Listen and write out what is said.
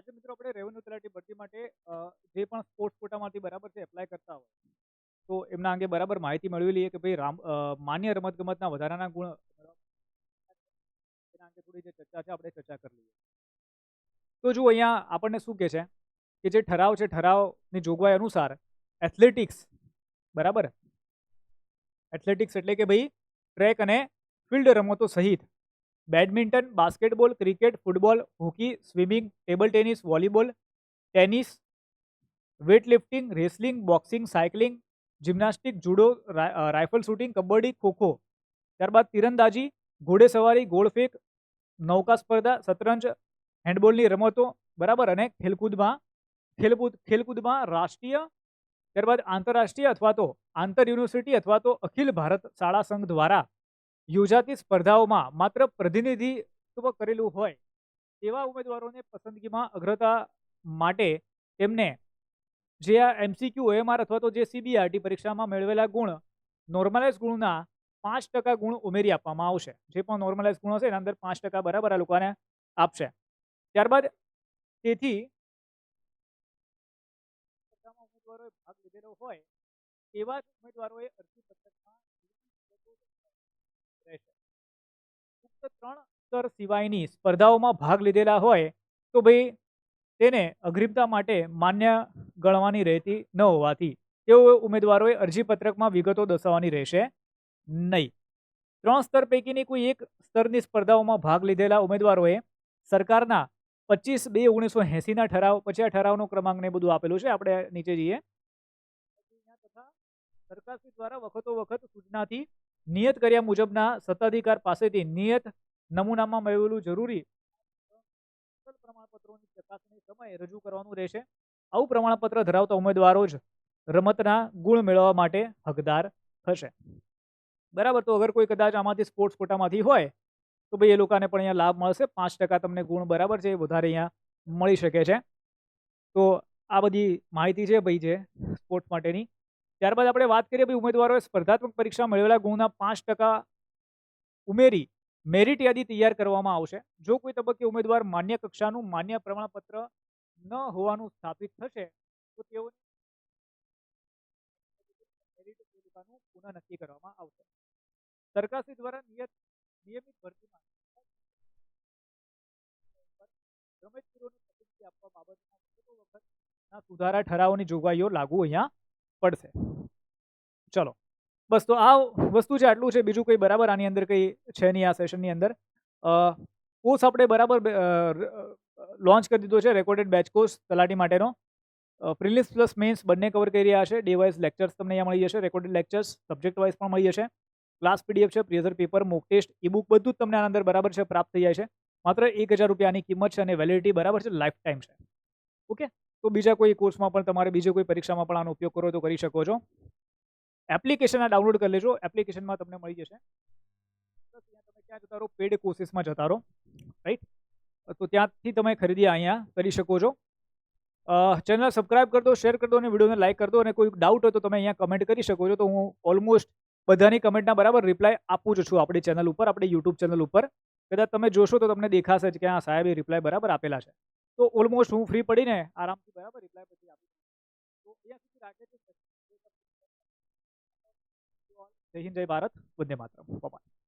આજે મિત્રો આપણે રેવન્યુ તલાટી ભરતી માટે જે પણ સ્પોર્ટ્સ કોટામાંથી બરાબર છે એપ્લાય કરતા હોય. તો એમના અંગે બરાબર માહિતી મેળવી લઈએ કે ભાઈ રામ માન્ય રમતગમતના વધારાના ગુણ એના અંગે થોડી જે ચર્ચા છે, આપણે ચર્ચા કરી લઈએ. તો જુઓ અહીંયા આપણને શું કહે છે કે જે ઠરાવ છે, ઠરાવની જોગવાઈ અનુસાર એથ્લેટિક્સ બરાબર? એથ્લેટિક્સ એટલે કે ભાઈ ટ્રેક અને ફિલ્ડ રમતો સહિત badminton, basketball, cricket, football, hockey, swimming, table tennis, volleyball, tennis, weightlifting, wrestling, boxing, cycling, gymnastic, judo rifle shooting, kabaddi, kho kho. ત્યારબાદ તીરંદાજી, ઘોડેસવારી, ગોળફેંક, નૌકા સ્પર્ધા, શતરંજ, હેન્ડબોલની રમતો, બરાબર, અને ખેલકૂદમાં, ખેલકૂદ, ખેલકૂદમાં રાષ્ટ્રીય, ત્યારબાદ આંતરરાષ્ટ્રીય અથવા તો આંતર યુનિવર્સિટી અથવા તો અખિલ ભારત શાળા સંઘ દ્વારા યોજાતી સ્પર્ધાઓમાં માત્ર પ્રતિનિધિત્વ કરેલું હોય તેવા ઉમેદવારોને પસંદગીમાં અગ્રતા માટે તેમને જે આ એમસીક્યુ ઓએમઆર અથવા તો જે સીબીઆરટી પરીક્ષામાં મેળવેલા ગુણ નોર્મલાઇઝ ગુણના પાંચ ટકા ગુણ ઉમેરી આપવામાં આવશે. જે પણ નોર્મલાઇઝ ગુણ હશે એના અંદર પાંચ ટકા બરાબર આ લોકોને આપશે. ત્યારબાદ તેથી ઉમેદવારોએ ભાગ લીધેલો હોય એવા ઉમેદવારોએ અરજી પત્રકમાં રહેશે ઉક્ત ત્રણ સ્તર સિવાયની સ્પર્ધાઓમાં ભાગ લીધેલા હોય તો ભાઈ તેને અગ્રિમતા માટે માન્ય ગણવાની રહેતી ન હોવાથી તેઓ ઉમેદવારોએ અરજીપત્રકમાં વિગતો દર્શાવવાની રહેશે નહીં. ત્રણ સ્તર પૈકીની કોઈ એક સ્તરની સ્પર્ધાઓમાં ભાગ લીધેલા ઉમેદવારોએ સરકારના પચીસ બે ઓગણીસો એંસીના ઠરાવ પછી આ ઠરાવનો ક્રમાંક ને બધું આપેલું છે. આપણે નીચે જઈએ. તથા સરકારશ્રી દ્વારા વખતો વખત સૂચનાથી નિયત કર્યા મુજબના સત્તાધિકાર પાસેથી નિયત નમૂનામાં મેળવેલું જરૂરી પ્રમાણપત્રોની ચકાસણી સમયે રજૂ કરવાનું રહેશે. આવું પ્રમાણપત્ર ધરાવતા ઉમેદવારો જ રમતના ગુણ મેળવવા માટે હકદાર થશે. બરાબર, તો અગર કોઈ કદાચ આમાંથી સ્પોર્ટ્સ કોટામાંથી હોય, તો ભાઈ એ લોકોને પણ અહીંયા લાભ મળશે. પાંચ ટકા તમને ગુણ બરાબર છે, એ વધારે અહીંયા મળી શકે છે. તો આ બધી માહિતી છે ભાઈ જે સ્પોર્ટ્સ માટેની. ત્યારબાદ આપણે વાત કરીએ ભાઈ ઉમેદવારોએ સ્પર્ધાત્મક પરીક્ષા મેળવેલા ગુણના પાંચ ટકા ઉમેરી મેરિટ યાદી તૈયાર કરવામાં આવશે. જો કોઈ તબક્કે ઉમેદવાર માન્ય કક્ષાનું માન્ય પ્રમાણપત્ર ન હોવાનું સ્થાપિત થશે, તો મેરિટ પુનઃ નક્કી કરવામાં આવશે. સરકારશ્રી દ્વારા નિયત, નિયમિત ભરતીમાં રમતવીરોને પસંદગી આપવા બાબતમાં વખતના સુધારા ઠરાવોની જોગવાઈઓ લાગુ અહીંયા પડશે. ચલો. બસ, તો આ વસ્તુ છે આટલું છે, બીજું કંઈ બરાબર આની અંદર કંઈ છે નહીં આ સેશનની અંદર? કોર્સ આપણે બરાબર લોન્ચ કરી દીધો છે રેકોર્ડેડ બેચ કોર્સ તલાટી માટેનો. પ્રિલિમ્સ પ્લસ મેન્સ બંને કવર કરી રહ્યા છે. ડે વાઇઝ લેક્ચર્સ તમને અહીંયા મળી જશે રેકોર્ડેડ લેક્ચર્સ સબ્જેક્ટ વાઇઝ પણ મળી જશે. ક્લાસ પીડીએફ છે પ્રેઝર paper mock test E book બધું જ તમને આના અંદર બરાબર છે, પ્રાપ્ત થઈ જાય છે. માત્ર એક હજાર રૂપિયાની કિંમત છે અને વેલિડિટી બરાબર છે લાઈફ ટાઈમ છે. ઓકે? તો બીજા કોઈ કોર્સમાં પણ તમારે બીજી કોઈ પરીક્ષામાં પણ આનો ઉપયોગ કરો તો કરી શકો છો. એપ્લિકેશન આ ડાઉનલોડ કરી લેજો. એપ્લિકેશનમાં તમને મળી જશે. તમે ક્યાં જતા રહો પેડ કોર્સીસમાં જતા રહો. રાઈટ તો ત્યાંથી તમે ખરીદી અહીંયા કરી શકો છો. ચેનલ સબસ્ક્રાઇબ કરી દો શેર કરી દો અને વિડીયોને લાઇક કરી દો અને કોઈ ડાઉટ હોય તો તમે અહીંયા કમેન્ટ કરી શકો છો. તો હું ઓલમોસ્ટ બધાની કમેન્ટના બરાબર રિપ્લાય આપું જ છું આપણી ચેનલ ઉપર, આપણી યુટ્યુબ ચેનલ ઉપર. કદાચ તમે જોશો તો તમને દેખાશે કે આ સાહેબે રિપ્લાય બરાબર આપેલા છે. તો ઓલમોસ્ટ હું ફ્રી પડીને આરામથી બરાબર રિપ્લાય પછી આપી તો અહીંયા સુધી રાખે જય હિન્દ, જય ભારત, વંદે માતરમ. બાય